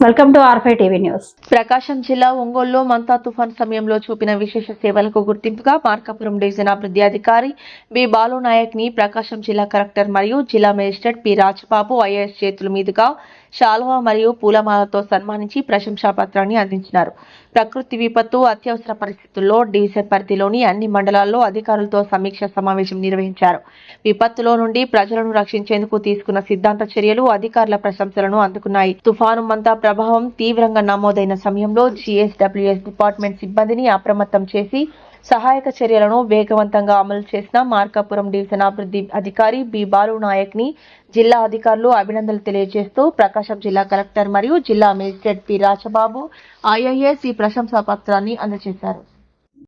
Welcome to R five TV news Prakasam జిల్లా ఒంగోలులో మంతా తుఫాన్ సమయంలో చూపిన విశేష సేవలకు గుర్తింపుగా మార్కాపురం డివిజన్ అభివృద్ధి అధికారి బి బాలు నాయక్ని ప్రకాశం జిల్లా కలెక్టర్ మరియు జిల్లా మేజిస్ట్రేట్ పి రాజబాబు ఐఏఎస్ చేతుల మీదుగా శాలువా మరియు పూలమాలతో సన్మానించి ప్రశంసా పత్రాన్ని అందించినారు. ప్రకృతి విపత్తు అత్యవసర పరిస్థితుల్లో డివిజన్ పరిధిలోని అన్ని మండలాల్లో అధికారులతో సమీక్ష సమావేశం నిర్వహించారు. విపత్తులో నుండి ప్రజలను రక్షించేందుకు తీసుకున్న సిద్ధాంత చర్యలు అధికారుల ప్రశంసలను అందుకున్నాయి. తుఫాను మంతా ప్రభావం తీవ్రంగా నమోదైన సమయంలో జీఎస్డబ్ల్యూఎస్ డిపార్ట్మెంట్ సిబ్బందిని అప్రమత్తం చేసి సహాయక చర్యలను వేగవంతంగా అమలు చేసిన మార్కాపురం డివిజన్ అభివృద్ధి అధికారి బి బాలు నాయక్ని జిల్లా అధికారులు అభినందనలు తెలియజేస్తూ ప్రకాశం జిల్లా కలెక్టర్ మరియు జిల్లా మేజిస్ట్రేట్ పి రాజబాబు ఐఐఎస్ ఈ ప్రశంసా పత్రాన్ని అందజేశారు.